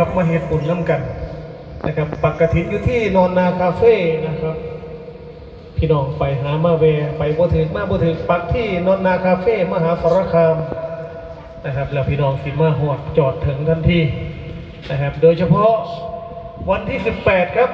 ครับมาเฮ็ดบุญน้ำกันนะครับปักกระถินอยู่ที่นอนนาคาเฟ่นะครับ พี่น้องไปหามาเวไปบ่ถึงมาบ่ถึงปักที่นอนนาคาเฟ่มหาสารคามนะครับ แล้วพี่น้องสิมาหอดจอดถึงทันทีนะครับ โดยเฉพาะวันที่ 18 ครับ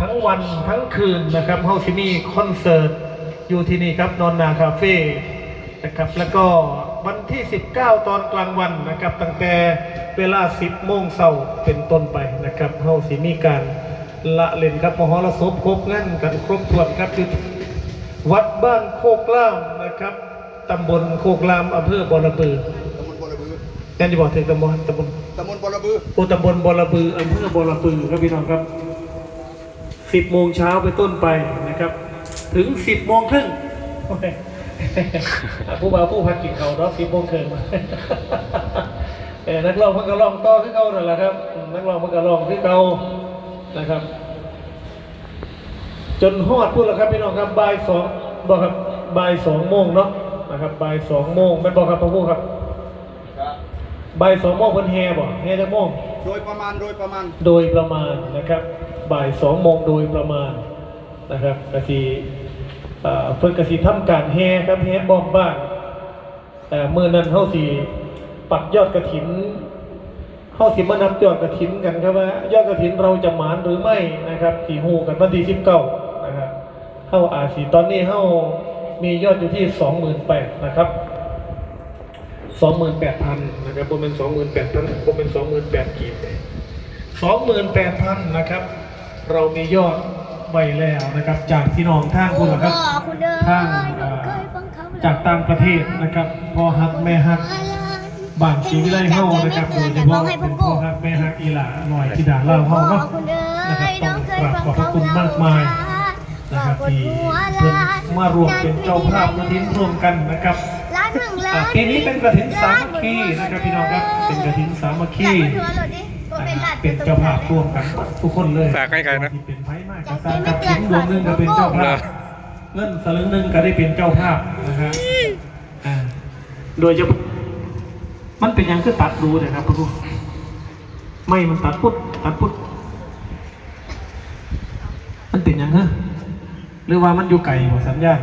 ทั้งวันทั้งคืนนะครับเฮาสิมีคอนเสิร์ตอยู่ที่นี่ครับนอนนาคาเฟ่นะครับแล้วก็ วันที่ 19 ตอนกลางวันนะครับ ตั้งแต่เวลา 10 โมงเช้าเป็นต้นไปนะครับเฮาสิมีการละเล่นครับมหรสพครบงั้นกันครบถ้วนครับอยู่ที่วัดบ้านโคกล่ามนะครับตำบลโคกล่ามอำเภอบอระบือตำบลบอระบือแน่นจะบอกถึงตำบลตำบลตำบลบอระบือโอตำบลบอระบืออำเภอบอระบือครับพี่น้องครับสิบโมงเช้าไปนต้นไปนะครับ ถึงสิบโมงครึ่งโอ้ย ผู้บ่าวผู้พักกินเขาเนาะสิบโมงครึ่งเออนักร้องมันก็ร้องต่อคือเขานั่นแหละครับอืมนักร้องมันก็ร้องคือเขานะครับ จนฮอดพูดแล้วครับพี่น้องครับบ่ายสองบอกครับบ่ายสองโมงเนาะนะครับบ่ายสองโมงไม่นบอกครับพ่อผู้ครับบ่ายสองโมงเพิ่นแฮบ่แฮจักโมงโดยประมาณโดยประมาณโดยประมาณนะครับ บ่ายสองโมงโดยประมาณนะครับกสีเอ่อ เพิ่นกสีทำการแห่ครับแห่บอกบ้านแต่เมื่อนั้นเฮาสิปักยอดกระถินเฮาสิมานับยอดกระถินกันครับว่ายอดกระถินเราจะหมานหรือไม่นะครับที่ฮู้กันวันที่19นะครับเฮาอาสิตอนนี้เฮามียอดอยู่ที่28,000นะครับสองหมื่นแปดพันนะครับผมเป็นสองหมื่นแปดพันผมเป็นสองหมื่นแปดกีบสองหมื่นแปดพันนะครับ เรามียอด ไว้แล้วนะครับจากพี่น้องทางคุณนะครับโอ้พ่อคุณเด้อทางอ่าจากต่างประเทศนะครับพ่อฮักแม่ฮักบ้านศรีวิไลเฮานะครับโดยเฉพาะเป็นพ่อฮักแม่ฮักอีหลาหน่อยที่ด่าเล่าเฮาเนาะนะครับต้องกราบขอบพระคุณมากมายนะครับที่เพิ่นมารวมเป็นเจ้าภาพกระถินร่วมกันนะครับร้านหนึ่งร้าอะนปีนี้เป็นกระถินสามัคคีนะครับพี่น้องครับเป็นกระถินสามัคคีจัดทัวร์ เลยดิบ่เป็นร้านเป็นเจ้าภาพร่วมกันทุกคนเลยฝากให้ใครนะที่เป็นไพ่มากกระซางกับชิ้นดวงหนึ่งก็เป็นเจ้าภาพเงินสลึงหนึ่งก็ได้เป็นเจ้าภาพนะฮะอ่าโดยเฉพาะมันเป็นหยังคือตัดดูนะครับพระครูไม่มันตัดพุทธตัดพุทธมันเป็นหยังฮะหรือว่ามันอยู่ไกลบ่สัญญาณ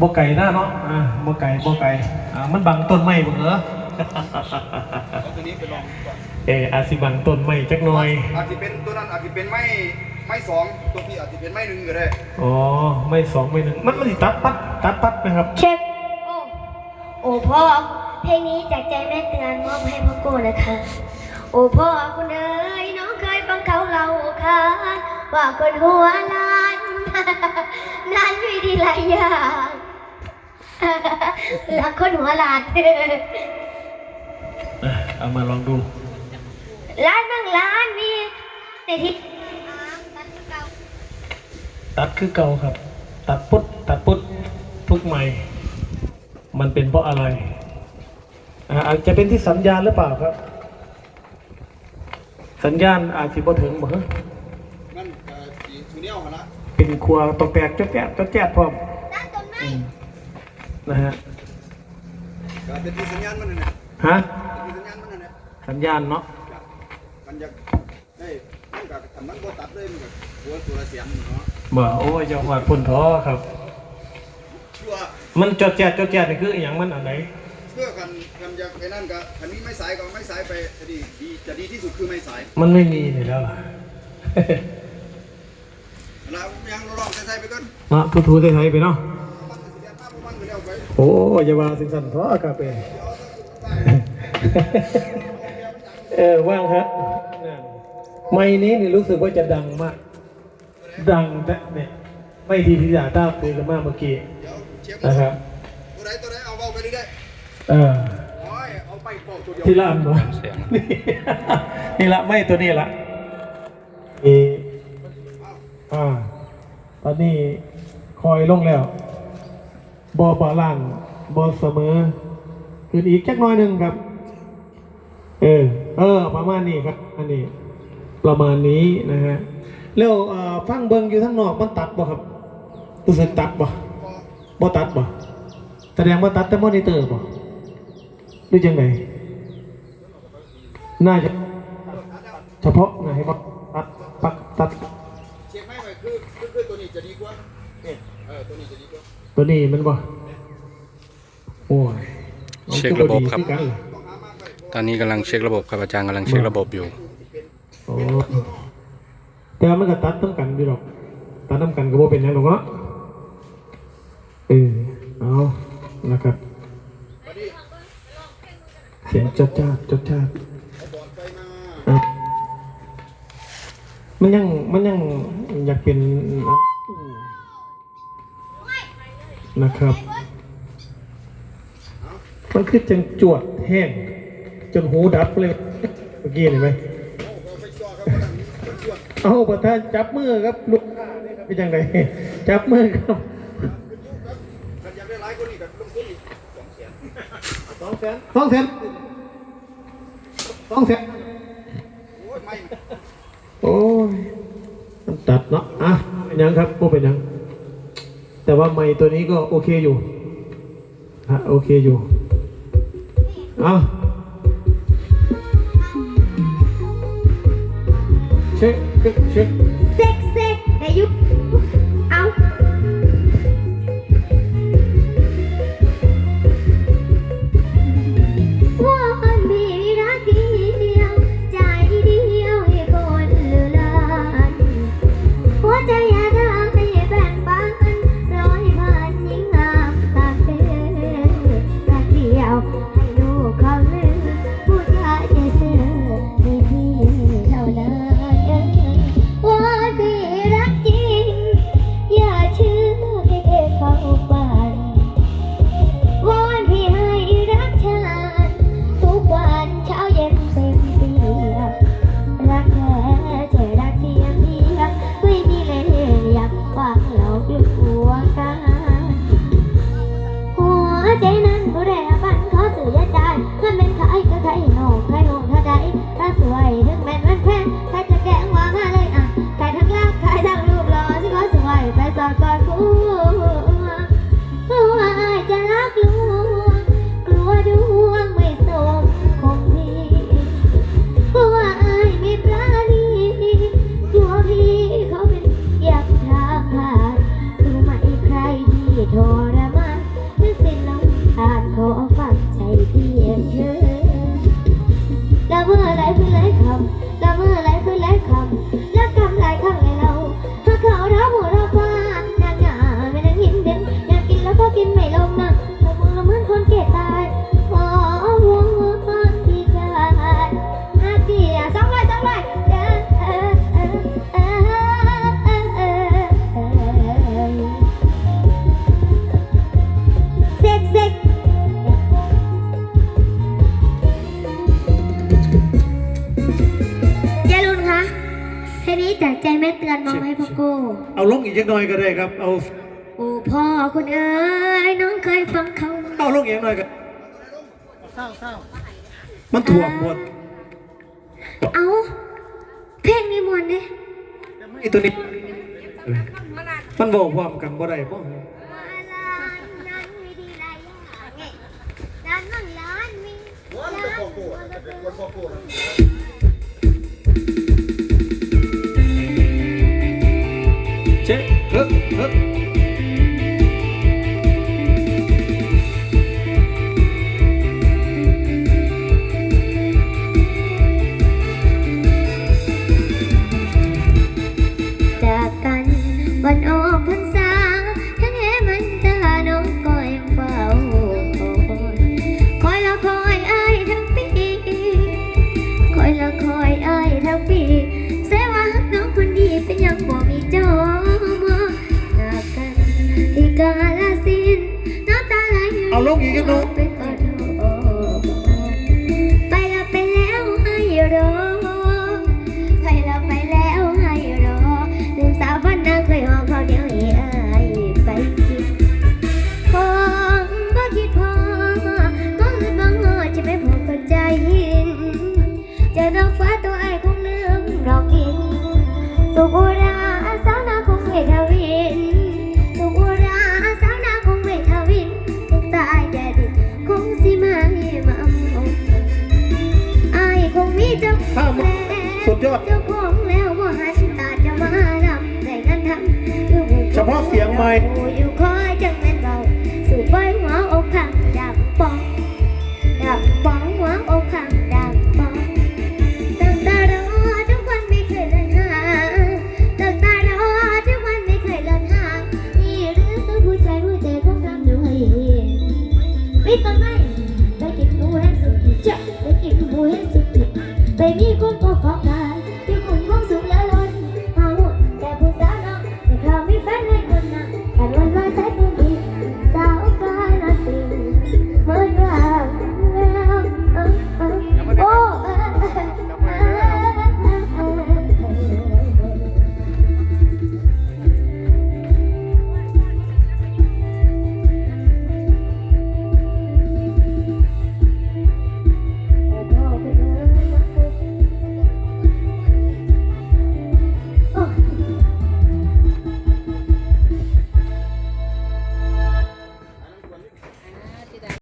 บ่ไก่หน้าเนาะอ่าบ่ไก่บ่ไก่อ่ามันบังต้นไม้บ่เหรอ เอาตัวนี้ไปลองก่อนเอออาจสิบังต้นไม้จักหน่อย อาจจะเป็นตัวนั้นอาจจะเป็นไม้ไม้สองตัวพี่อาจจะเป็นไม้หนึ่งก็ได้อ๋อ ไม่สองไม่หนึ่งมันมันสิตัดปัดตัดปัดไหมครับ เช็ค โอ้ โอ้พ่อ เพลงนี้จากใจแม่เตือนมอบให้พ่อโก้นะคะ โอ้พ่อคุณเอ๋ยน้องเคยฟังเขาเล่าค่ะว่าคนหัวล้าน นั้นมีดีหลายอย่าง รักคนหัวล้านอะ เอามาลองดู ร้านบางร้านมีในที่ตัดคือเก่าครับ ตัดปุ๊ดตัดปุ๊ดทุกใหม่ มันเป็นเพราะอะไรอ่าอาจจะเป็นที่สัญญาณหรือเปล่าครับ สัญญาณอาจสิบ่ถึงบ่ฮะนั่นก็สีชูเนียวหั่นละเป็นครัวตกแตกจ๊ะแจ๊ะจ๊ะแจ๊ะพร้อมร้านต้นไม้อืมนะฮะก็เป็นที่สัญญาณมันนั่นแหละฮะ สัญญาณเนาะครับมันจะได้มันก็ทำมันบ่ตัดเลยมันก็ตัวตัวละเสียงเนาะบ่โอ้ยจะหวัดพุ่นท้อครับ ชั่วมันจดแจดจดแจดนี่คืออหย่างมันอันไหนเพื่อกันกันจะไอ้นั่นก็อันนี้ไม้สายก็ไม้สายไปจะดีดีจะดีที่สุดคือไม้สายมันไม่มีนี่แล้วล่ะ แล้วยังลองใส่ๆไปก่อนมาทูทูไทยๆไปเนาะมันจะเสียภาพมันก็เร็วไปโอ้ยอย่าว่าสิ่งสันท้อกาเป เออว่างครับนั่นไม้นี้นี่รู้สึกว่าจะดังมาก ดังแต่เนี่ยไม่ทีที่อยากต้าคุยกันมากเมื่อกี้เดี๋ยวเช็คนะครับตัวไหนตัวไหนเอาเบาไปเรื่อยเออๆโอ้ยเอาไปเบาตัวเดียวที่ละอันบ่เสียงนี่นี่ละไม่ตัวนี้ละนี่อ่าตอนนี้คอยลงแล้วบอบอล่างบอเสมอขึ้นอีกจักหน้อยหนึ่งครับ เออ เออ ประมาณนี้ครับ อันนี้ ประมาณนี้นะฮะแล้วเอ่อฟังเบิงอยู่ทั้งนอกมันตัดบ่ครับรู้สึกตัดบ่บ่ตัดบ่แสดงว่าตัดแต่มอนิเตอร์บ่หรือจังไงน่าจะเฉพาะไหนบ้างตัดปักตัดเช็คไหมไว้คือคือคือตัวนี้จะดีกว่าเออตัวนี้จะดีกว่าตัวนี้มันบ่โอ้ยเช็คระบบครับมันก็ดีคือกัน ตอนนี้กำลังเช็คระบบครับอาจารย์กำลังเช็คระบบอยู่ โอ้แต่ว่ามันก็ตัดต้องกันอยู่หรอก ตัดต้องกันก็บ่เป็นหยังหรอกเนาะเออเอานะครับ เสียงจัดจ้าดจัดจ้าดเอาบอร์ดไมาอะมันยังมันยังอยากเป็นนะครับ มันคือจังจวดแห้ง จนหูดับเลยเมื่อกี้เห็นไหมโอ้พอไปจ่อครับกำลังชวนเอาประธานจับมือครับลูกค้าเนี่ยครับเป็นยังไงจับมือครับขันอยากได้หลายคนนี่กับลงทุนอีกสองแสนสองแสนสองแสนสองแสนโอ้ยไม่โอ้ยมันตัดเนาะอะเป็นยังครับพวกเป็นยัง แต่ว่าไม้ตัวนี้ก็โอเคอยู่ฮะโอเคอยู่ เอา เช็คเช็คเสวยไปสอดกอดคู่กลัวอายจะรักลวงกลัวดวงไม่สมคงดีกลัวอายไม่ปราณีกลัวพี่เขาเป็นอยากทางผ่านรู้ไหมใครที่ทรมานนึกเป็นลมผ่านขอฟังใจเพียงเธอละเมื่อไรคือไรคำละเมื่อ ลงอีกจักหน่อยก็ได้ครับ เอาโอ้พ่อคุณเอ๋ยน้องเคยฟังเขาเอาลงอีกหน่อยก็มันถ่วงหมดเอาเพลงนี้มวนดิไอ้ตัวนี้มันบอกความกันบ่ได้บ่ร้านนั่งร้านมีวันเป็น วันออกพ สุกุราสาวนาคงไม่ทวินสุกุราสาวนาคงไม่ทวินถึงตายแดดดินคงสิมาให้มาอมอายคงมีถ้ามันสุดยอด เจ้าของแล้วว่าหันตาจะมารำแต่กันทำคือบุกเฉพาะเสียงไมค์ ไปกิน